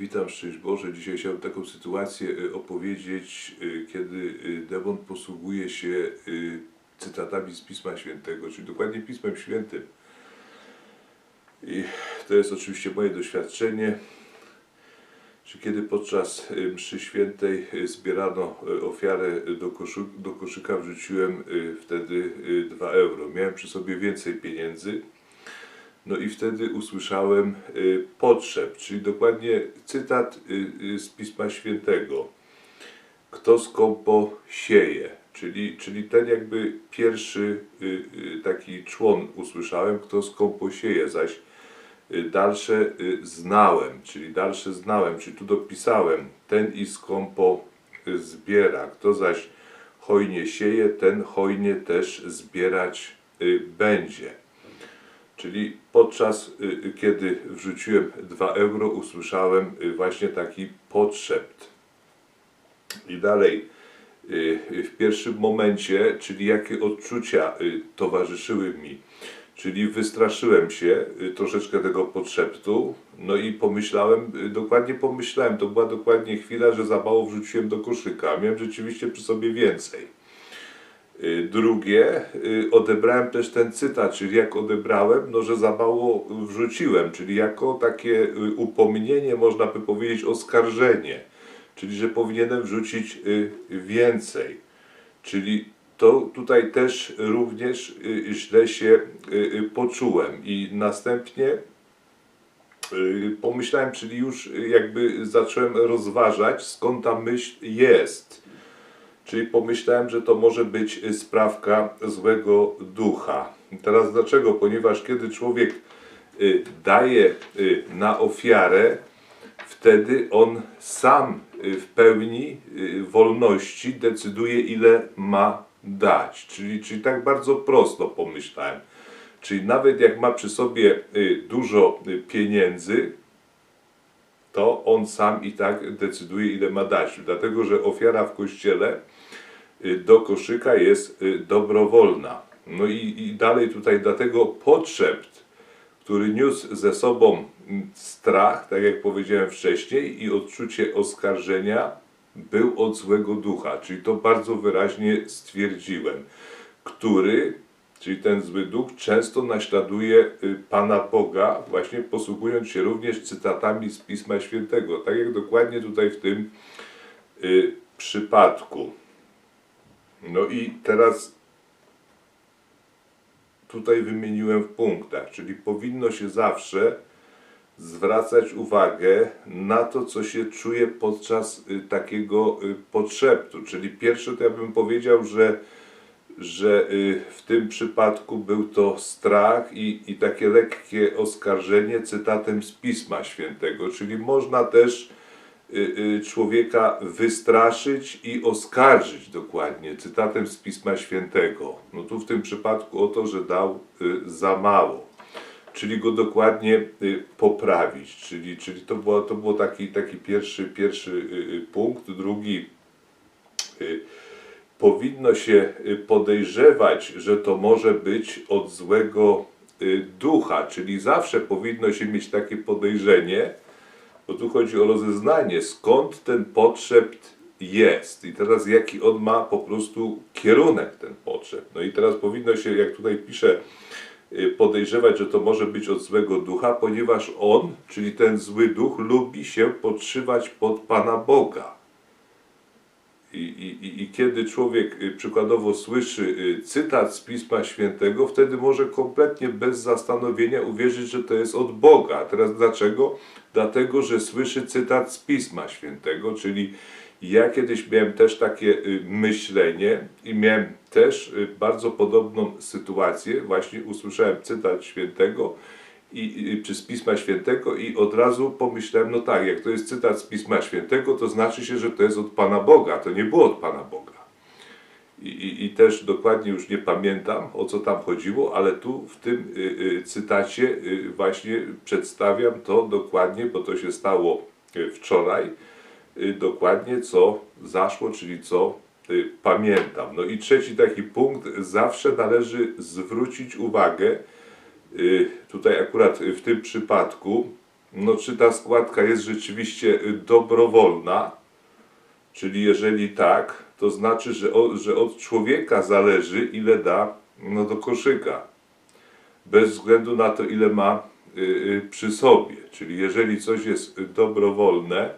Witam, szczęść Boże. Dzisiaj chciałbym taką sytuację y, opowiedzieć, y, kiedy y, demon posługuje się cytatami z Pisma Świętego, czyli dokładnie Pismem Świętym. I to jest oczywiście moje doświadczenie, że kiedy podczas mszy świętej zbierano ofiarę do, koszu, do koszyka, wrzuciłem wtedy 2 euro. Miałem przy sobie więcej pieniędzy. No i wtedy usłyszałem y, potrzeb, czyli dokładnie cytat y, y, z Pisma Świętego. Kto skąpo sieje, czyli, czyli ten jakby pierwszy taki człon usłyszałem, kto skąpo sieje, zaś dalsze znałem, czyli dalsze znałem, czyli tu dopisałem, ten i skąpo zbiera, kto zaś hojnie sieje, ten hojnie też zbierać będzie. Czyli podczas y, y, kiedy wrzuciłem 2 euro, usłyszałem y, właśnie taki podszept. I dalej, w pierwszym momencie, czyli jakie odczucia towarzyszyły mi, czyli wystraszyłem się troszeczkę tego podszeptu, no i pomyślałem, dokładnie pomyślałem, to była dokładnie chwila, że za mało wrzuciłem do koszyka, miałem rzeczywiście przy sobie więcej. Y, Drugie, y, odebrałem też ten cytat, czyli jak odebrałem, no że za mało wrzuciłem, czyli jako takie y, upomnienie, można by powiedzieć, oskarżenie, czyli że powinienem wrzucić więcej. Czyli to tutaj też również źle się poczułem i następnie pomyślałem, czyli już jakby zacząłem rozważać, skąd ta myśl jest. Czyli pomyślałem, że to może być y, sprawka złego ducha. Teraz dlaczego? Ponieważ kiedy człowiek y, daje y, na ofiarę, wtedy on sam w pełni wolności decyduje, ile ma dać. Czyli, czyli tak bardzo prosto pomyślałem. Czyli nawet jak ma przy sobie dużo pieniędzy, to on sam i tak decyduje, ile ma dać. Dlatego, że ofiara w kościele do koszyka jest y, dobrowolna. No i, i dalej tutaj dlatego podszept, który niósł ze sobą strach, tak jak powiedziałem wcześniej, i odczucie oskarżenia, był od złego ducha. Czyli to bardzo wyraźnie stwierdziłem, który, czyli ten zły duch, często naśladuje y, Pana Boga, właśnie posługując się również cytatami z Pisma Świętego. Tak jak dokładnie tutaj w tym y, przypadku. No i teraz tutaj wymieniłem w punktach, czyli powinno się zawsze zwracać uwagę na to, co się czuje podczas y, takiego y, podszeptu. Czyli pierwsze to ja bym powiedział, że, że y, w tym przypadku był to strach i, i takie lekkie oskarżenie cytatem z Pisma Świętego. Czyli można też człowieka wystraszyć i oskarżyć dokładnie cytatem z Pisma Świętego. No tu w tym przypadku o to, że dał y, za mało czyli go dokładnie y, poprawić. Czyli, czyli to było, to było taki, taki pierwszy, pierwszy y, y, punkt. Drugi, y, powinno się y, podejrzewać, że to może być od złego y, ducha, czyli zawsze powinno się mieć takie podejrzenie, bo tu chodzi o rozeznanie, skąd ten podszept jest i teraz jaki on ma po prostu kierunek ten podszept. No i teraz powinno się, jak tutaj pisze, y, podejrzewać, że to może być od złego ducha, ponieważ on, czyli ten zły duch, lubi się podszywać pod Pana Boga. I, i, i- kiedy człowiek y, przykładowo słyszy y, cytat z Pisma Świętego, wtedy może kompletnie bez zastanowienia uwierzyć, że to jest od Boga. A teraz dlaczego? Dlatego, że słyszy cytat z Pisma Świętego, czyli ja kiedyś miałem też takie y, myślenie i miałem też bardzo podobną sytuację. Właśnie usłyszałem cytat świętego i, i, czy z Pisma Świętego i od razu pomyślałem, no tak, jak to jest cytat z Pisma Świętego, to znaczy się, że to jest od Pana Boga, to nie było od Pana Boga. I, i, I też dokładnie już nie pamiętam, o co tam chodziło, ale tu w tym y, y, cytacie y, właśnie przedstawiam to dokładnie, bo to się stało y, wczoraj, y, dokładnie co zaszło, czyli co y, pamiętam. No i trzeci taki punkt, zawsze należy zwrócić uwagę, tutaj akurat w tym przypadku, no czy ta składka jest rzeczywiście y, dobrowolna, czyli jeżeli tak, to znaczy, że, o, że od człowieka zależy, ile da no, do koszyka, bez względu na to, ile ma y, y, przy sobie. Czyli jeżeli coś jest y, dobrowolne,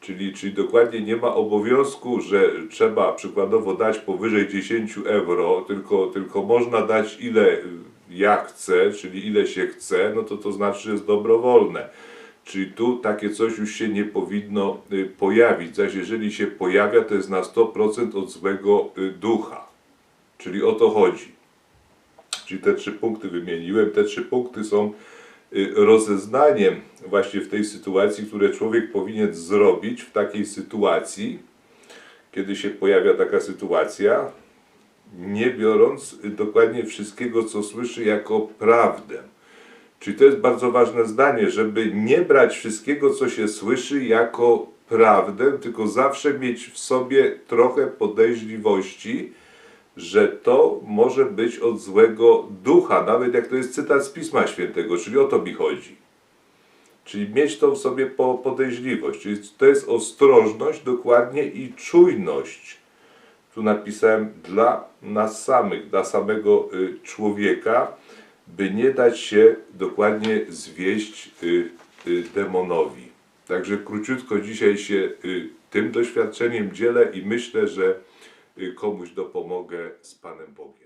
czyli, czyli dokładnie nie ma obowiązku, że trzeba przykładowo dać powyżej 10 euro, tylko, tylko można dać ile y, ja chcę, czyli ile się chce, no to to znaczy, że jest dobrowolne. Czyli tu takie coś już się nie powinno y, pojawić, zaś jeżeli się pojawia, to jest na 100% od złego y, ducha. Czyli o to chodzi. Czyli te trzy punkty wymieniłem. Te trzy punkty są y, rozeznaniem właśnie w tej sytuacji, które człowiek powinien zrobić w takiej sytuacji, kiedy się pojawia taka sytuacja, nie biorąc dokładnie wszystkiego, co słyszy, jako prawdę. Czyli to jest bardzo ważne zdanie, żeby nie brać wszystkiego, co się słyszy, jako prawdę, tylko zawsze mieć w sobie trochę podejrzliwości, że to może być od złego ducha, nawet jak to jest cytat z Pisma Świętego, czyli o to mi chodzi. Czyli mieć to w sobie po podejrzliwość, czyli to jest ostrożność dokładnie i czujność. Tu napisałem dla nas samych, dla samego y, człowieka, by nie dać się dokładnie zwieść y, y, demonowi. Także króciutko dzisiaj się tym doświadczeniem dzielę i myślę, że komuś dopomogę z Panem Bogiem.